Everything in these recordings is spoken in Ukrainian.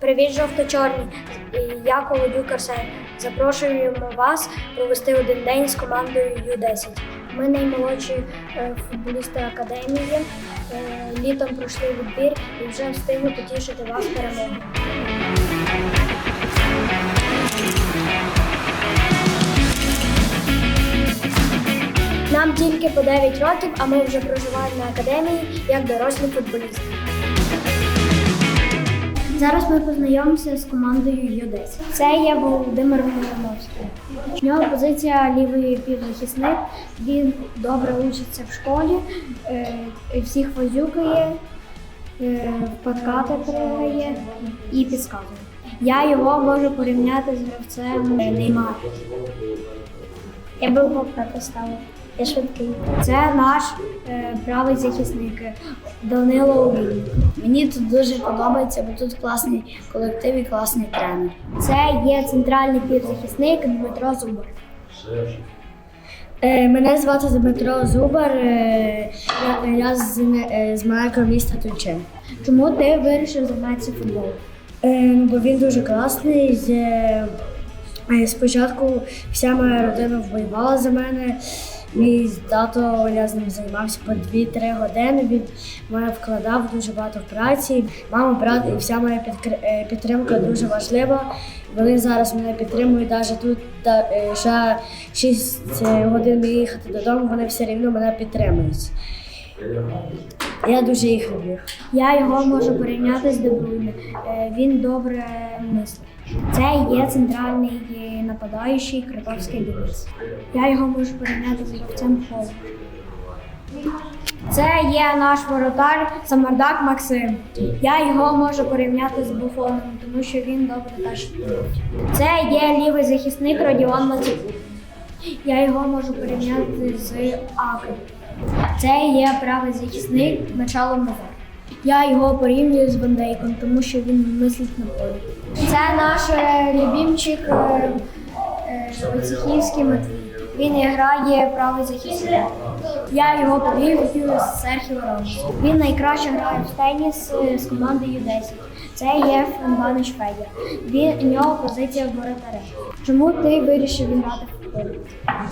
Привіт, жовто-чорні! Я Колодюк Арсен. Запрошуємо вас провести один день з командою Ю-10. Ми наймолодші е, футболісти академії. Е, Літом пройшли відбір і вже встигли потішити вас перемогою. Нам тільки по 9 років, а ми вже проживаємо на академії як дорослі футболісти. Зараз ми познайомимося з командою Ю-10. Це є Володимир Мироновський. В нього позиція лівий півзахисник. Він добре учиться в школі, е, всіх возюкає, е, подкати пригає і підказує. Я його можу порівняти з гравцем Неймар. Я би Богда поставив. Я швидкий. Це наш е, правий захисник е, Данило Олійник. Мені тут дуже подобається, бо тут класний колектив і класний тренер. Це є центральний півзахисник Дмитро Зубар. Е, Мене звати Дмитро Зубар. е, Я, я з, е, з маленького міста Тульче. Чому ти вирішив займатися футболом? Е, бо він дуже класний. е, Спочатку вся моя родина вболівала за мене. Мій тато я з ним займався по 2-3 години. Він мене вкладав дуже багато праці. Мама, брат і вся моя е, підтримка дуже важлива. Вони зараз мене підтримують навіть тут е, ще 6 годин їхати додому. Вони все рівно мене підтримують. Я дуже їх люблю. Я його можу порівняти з Дебруйне. Е, Він добре мислить. Це є центральний е, нападаючий Критовський Денис. Я його можу порівняти з гравцем Холу. Це є наш воротар Самардак Максим. Я його можу порівняти з Буфоном, тому що він добре теж. Це є лівий захисник Родіон Мацепур. Я його можу порівняти з Аком. Це є правий захисник Мечало Назар. Я його порівнюю з Вандейком, тому що він мислить на полі. Це наш е, любімчик е, е, Войцехівський Матвій. Він грає правий захисник. Я його порівнюю з Серхіо Рамос. Він найкраще грає в теніс з командою 10. Це є Фанбанич Федір. Він у нього позиція воротаря. Чому ти вирішив грати в футбол?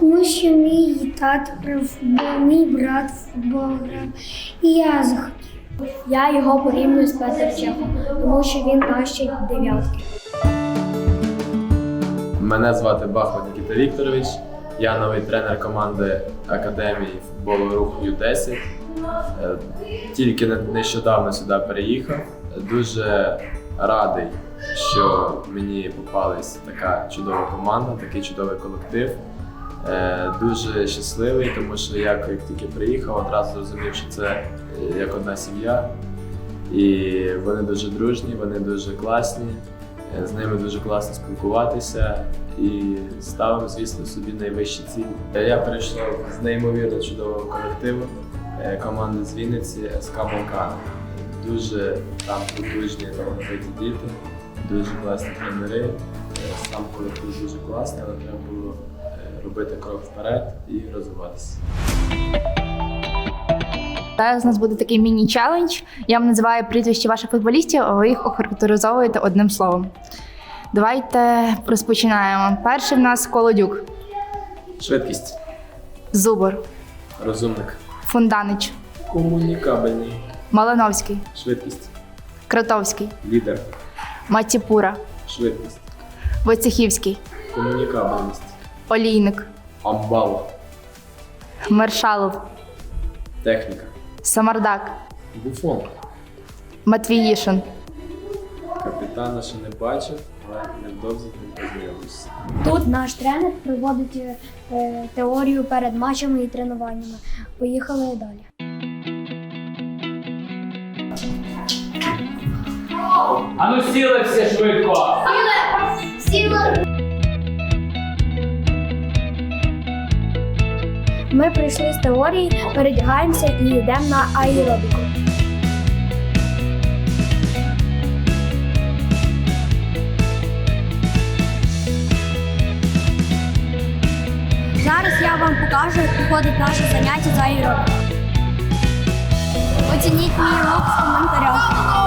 Тому що мій тато грав мій брат футбол грав, і я захотів. Я його порівнюю з Петер Чехом, тому що він тащить дев'ятки. Мене звати Бахмут Нікіта Вікторович. Я новий тренер команди Академії футболу рух Ю-10. Е, Тільки нещодавно сюди переїхав. Дуже радий, що мені попалась така чудова команда, такий чудовий колектив. Е, Дуже щасливий, тому що я як тільки приїхав, одразу зрозумів, що це е, як одна сім'я. І вони дуже дружні, вони дуже класні. Е, З ними дуже класно спілкуватися і ставимо, звісно, собі найвищі цілі. Я прийшов з неймовірно чудового колективу команди з Вінниці СК Балкан. Дуже там потужні талановиті діти, дуже класні тренери. Сам колектив дуже класний, але треба робити крок вперед і розвиватися. Зараз у нас буде такий міні-челендж. Я вам називаю прізвище ваших футболістів, а ви їх охарактеризовуєте одним словом. Давайте розпочинаємо. Перший в нас Колодюк, Швидкість, Зубор, розумник, Фунданич, комунікабельний, Малиновський, швидкість, Кротовський, лідер, Матіпура, швидкість, Войцехівський, комунікабельність, Олійник, амбал, Мершалов, техніка, Самардак, буфон. Матвіїшин, Капітана ще не бачив, але невдовзі ним познайомився. Тут наш тренер проводить е, теорію перед матчами і тренуваннями. Поїхали далі. А ну сіли всі швидко. Ми прийшли з теорії, передягаємося і йдемо на аеробіку. Зараз я вам покажу, як проходить наше заняття з аеробіки. Оцініть мій рух в коментарях.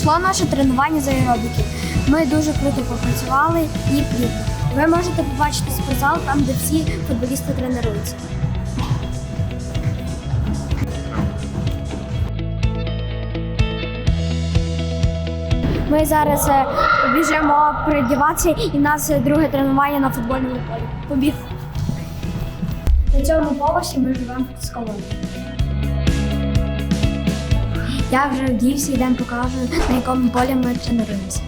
Пройшло наше тренування з аеробіки. Ми дуже круто попрацювали і плідно. Ви можете побачити спортзал там, де всі футболісти тренуються. Ми зараз е, біжимо передіватися, і в нас друге тренування на футбольному полі. Побіг. На цьому поверсі ми живемо з колоною. Я вже вдівся, йдемо покажу, на якому полі ми тренуємося.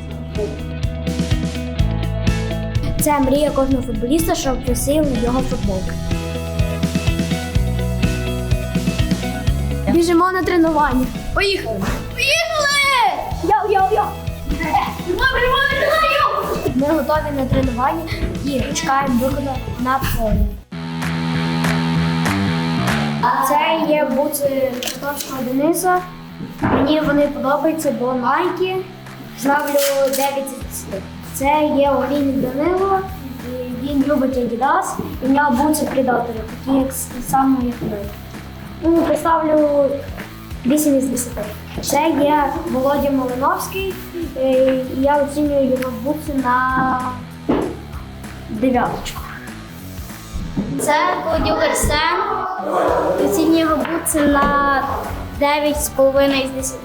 Це мрія кожного футболіста, щоб висів його футболка. Біжимо на тренування. Поїхали! Поїхали! Йоу-йоу-йоу! Ми готові на тренування і чекаємо виходу на поле. Це є бути Дениса. Мені вони подобаються, бо найки. Ставлю 9 Це є Олійник Данило, і він любить Adidas, і в нього бутси предатори, такі як саме як ми. Ну, поставлю 8 із 10. Це є Володя Малиновський, е, і я оцінюю його бутси на дев'яточку. Це Кодю Арсен. Оцінюю його бутси на 9,5 із 10.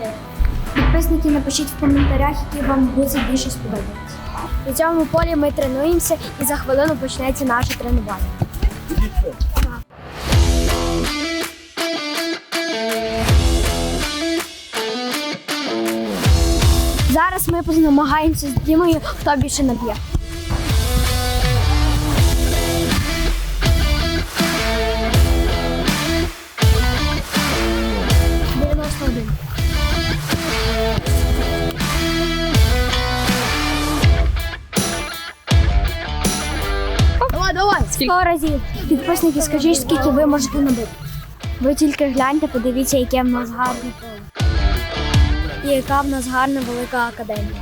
Підписники, напишіть в коментарях, які вам бутси більше сподобаються. На цьому полі ми тренуємося і за хвилину почнеться наше тренування. Зараз ми намагаємося з Дімою, хто більше наб'є. Сто разів. Підписники, скажіть, скільки ви можете набити. Ви тільки гляньте, подивіться, яке в нас гарне поле. І яка в нас гарна велика академія.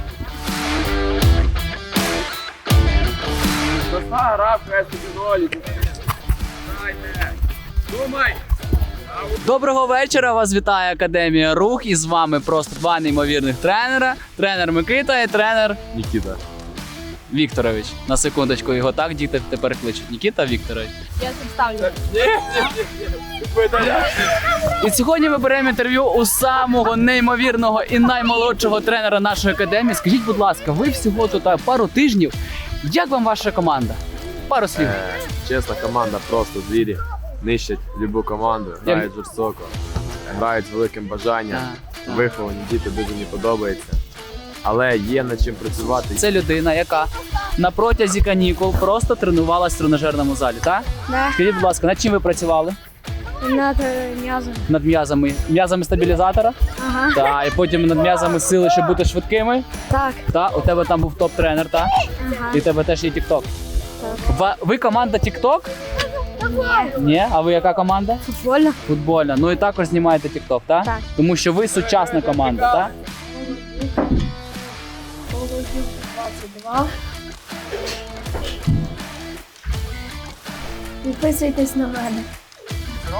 Доброго вечора. Вас вітає Академія Рух. І з вами просто два неймовірних тренера. Тренер Микита і тренер Нікіта. Вікторович. На секундочку його так діти тепер кличуть. Нікіта Вікторович. Я тут ставлю. І сьогодні ми беремо інтерв'ю у самого неймовірного і наймолодшого тренера нашої академії. Скажіть, будь ласка, ви всього тут пару тижнів. Як вам ваша команда? Пару слів. Е, чесна команда просто звірі. Нищать любу команду, грають жорстоко, грають з великим бажанням. Виховані діти дуже мені подобається. Але є над чим працювати. Це людина, яка на протязі канікул просто тренувалась в тренажерному залі, так? Да. Скажіть, будь ласка, над чим ви працювали? Над е, м'язом. Над м'язами. М'язами стабілізатора? Ага. Так, і потім над м'язами сили, щоб бути швидкими. Так. Та, у тебе там був топ-тренер, так? Ага. І у тебе теж є TikTok. Ва- Ви команда TikTok? Ні. А ви яка команда? Футбольно. Футбольна. Ну і також знімаєте TikTok, так? Так. Тому що ви сучасна команда, так? Підписуйтесь на мене.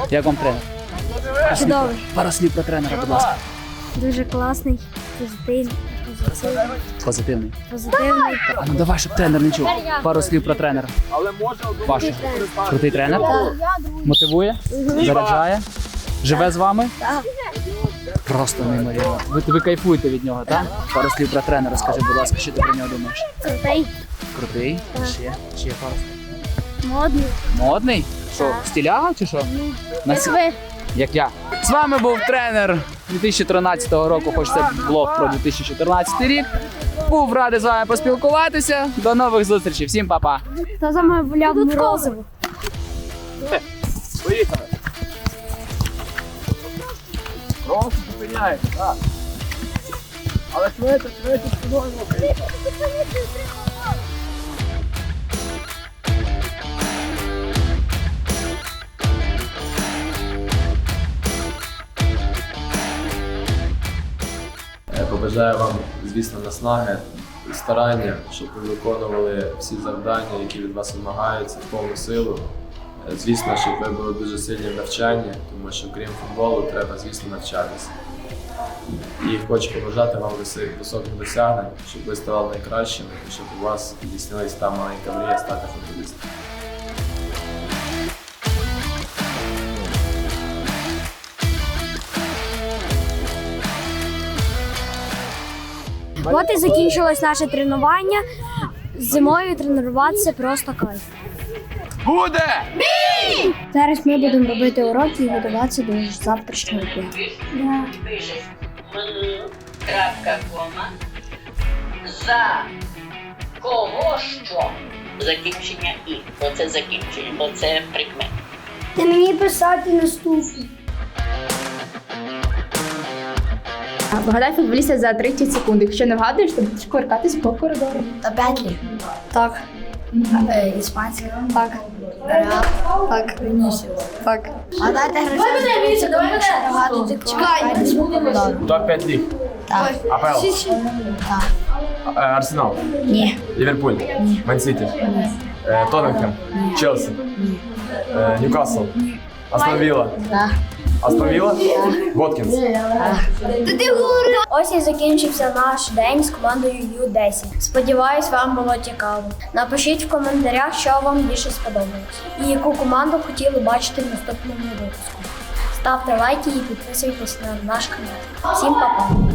Як вам тренер? Чудовий. Пару слів про тренера, будь ласка. Дуже класний, позитивний, позитивний, Позитивний. позитивний. А ну давай, щоб тренер не чув. Пару слів про тренера. Вашого. Крутий тренер? Мотивує? Заряджає? Живе з вами? Просто неймовірно. Ви, ви кайфуєте від нього, так? Пару слів про тренера, скажи, будь ласка, що ти про нього думаєш? Крутий, Крутий? Ще? Ще пару слів. модний. Модний? Що, стиляга чи що? На Як сі- ви. Як я. З вами був тренер 2013 року, хоч це блог про 2014 рік. Був радий з вами поспілкуватися. До нових зустрічей. Всім па-па. Хто замовляв морозиво? Поїхали. Просто зупиняється, так. Але швидше, швидше, швидше. Е, Побажаю вам, звісно, наснаги, старання, щоб ви виконували всі завдання, які від вас вимагаються, в повну силу. Е, Звісно, щоб ви були дуже сильні в навчанні, тому що крім футболу треба, звісно, навчатися. І хочу побажати вам високих високих досягнень, щоб ви ставали найкращими і щоб у вас здійснилась та маленька мрія стати футболістом. От і закінчилось наше тренування. Зимою тренуватися просто кайф. Буде! Зараз ми будемо робити уроки і готуватися до завтрашнього дня. Крапка кома за кого що закінчення і оце закінчення, оце прикмет. Ти мені писати наступне. Вгадай футболіста за 30 секунд. Якщо не вгадуєш, то будеш кувыркатись по коридору. Та Петлі. Так, Е, Іспанська. так, Реал. так, Вінісіус. так. А дайте гроші. Чекай. Топ-5 ліг. Так. АПЛ. Так. Е, Арсенал. Ні. Ліверпуль. Ман-Сіті. Е, Тоттенхем. Челсі. Е, Ньюкасл. Астон Вілла. Так. Астон Вілла? Воткінс. Ось і закінчився наш день з командою Ю-10. Сподіваюсь, вам було цікаво. Напишіть в коментарях, що вам більше сподобалось, і яку команду хотіли бачити в наступному випуску. Ставте лайки і підписуйтесь на наш канал. Всім па-па!